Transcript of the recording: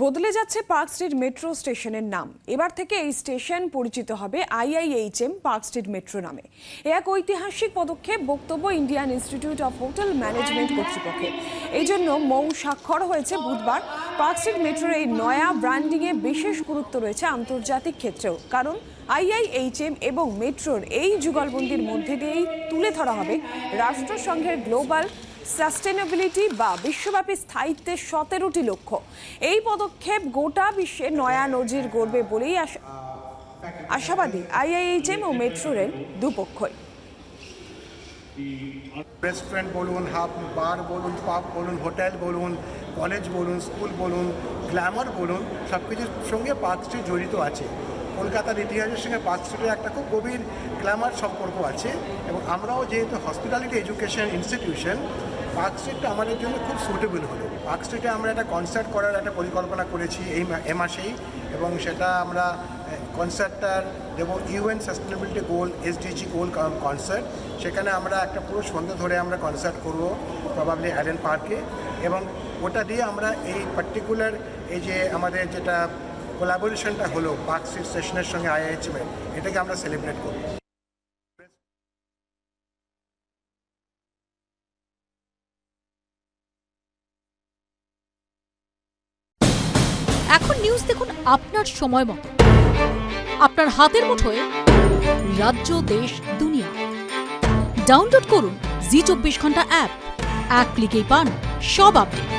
বদলে যাচ্ছে park street metro স্টেশনের নাম। এবার থেকে এই স্টেশন পরিচিত হবে আইআইএইচএম পার্ক স্ট্রিট মেট্রো নামে। এ এক ঐতিহাসিক পদক্ষেপ, বক্তব্য Indian Institute of Hotel Management কর্তৃপক্ষের। এই জন্য মৌ স্বাক্ষর হয়েছে বুধবার। পার্ক স্ট্রিট মেট্রোর এই নয়া ব্র্যান্ডিংয়ে বিশেষ গুরুত্ব রয়েছে আন্তর্জাতিক ক্ষেত্রেও। কারণ আইআইএইচএম এবং মেট্রোর এই যুগলবন্দির মধ্যে দিয়েই তুলে ধরা হবে রাষ্ট্রসংঘের গ্লোবাল সাস্টেনেবিলিটি বা বিশ্বব্যাপী স্থায়িত্বের সতেরোটি লক্ষ্য। এই পদক্ষেপ গোটা বিশ্বে নয়া নজির গড়বে বলেই আশা- আশাবাদী আইআইএইচএম ও মেট্রো রেল দুপক্ষই। রেস্টুরেন্ট বলুন হাফ বার বলুন, পাব বলুন, হোটেল বলুন, কলেজ বলুন, স্কুল বলুন, গ্ল্যামার বলুন সব কিছুর সঙ্গে পার্ক জড়িত আছে। কলকাতার ইতিহাসের সঙ্গে পার্ক একটা খুব গভীর গ্ল্যামার সম্পর্ক আছে এবং আমরাও যেহেতু হসপিটালিটি এডুকেশন ইনস্টিটিউশন পার্ক স্ট্রিটটা আমাদের জন্য খুব সুটেবল হলো। পার্ক স্ট্রিটে আমরা একটা কনসার্ট করার একটা পরিকল্পনা করেছি এই এ মাসেই এবং সেটা আমরা কনসার্টটার দেবো UN sustainability goal SDG goal concert সেখানে আমরা একটা পুরো সন্ধ্যা ধরে আমরা কনসার্ট করব প্রবাবলি অ্যালেন পার্কে এবং ওটা দিয়ে আমরা এই পার্টিকুলার এই যে আমাদের যেটা কোলাবোরেশনটা হলো পার্ক স্ট্রিট স্টেশনের সঙ্গে আইএইচএমের এটাকে আমরা সেলিব্রেট করব। এখন নিউজ দেখুন আপনার সময় মতো। আপনার হাতের মুঠোয় রাজ্য, দেশ, দুনিয়া। ডাউনলোড করুন জি চব্বিশ ঘণ্টা অ্যাপ এক ক্লিকেই পান, সব আপডেট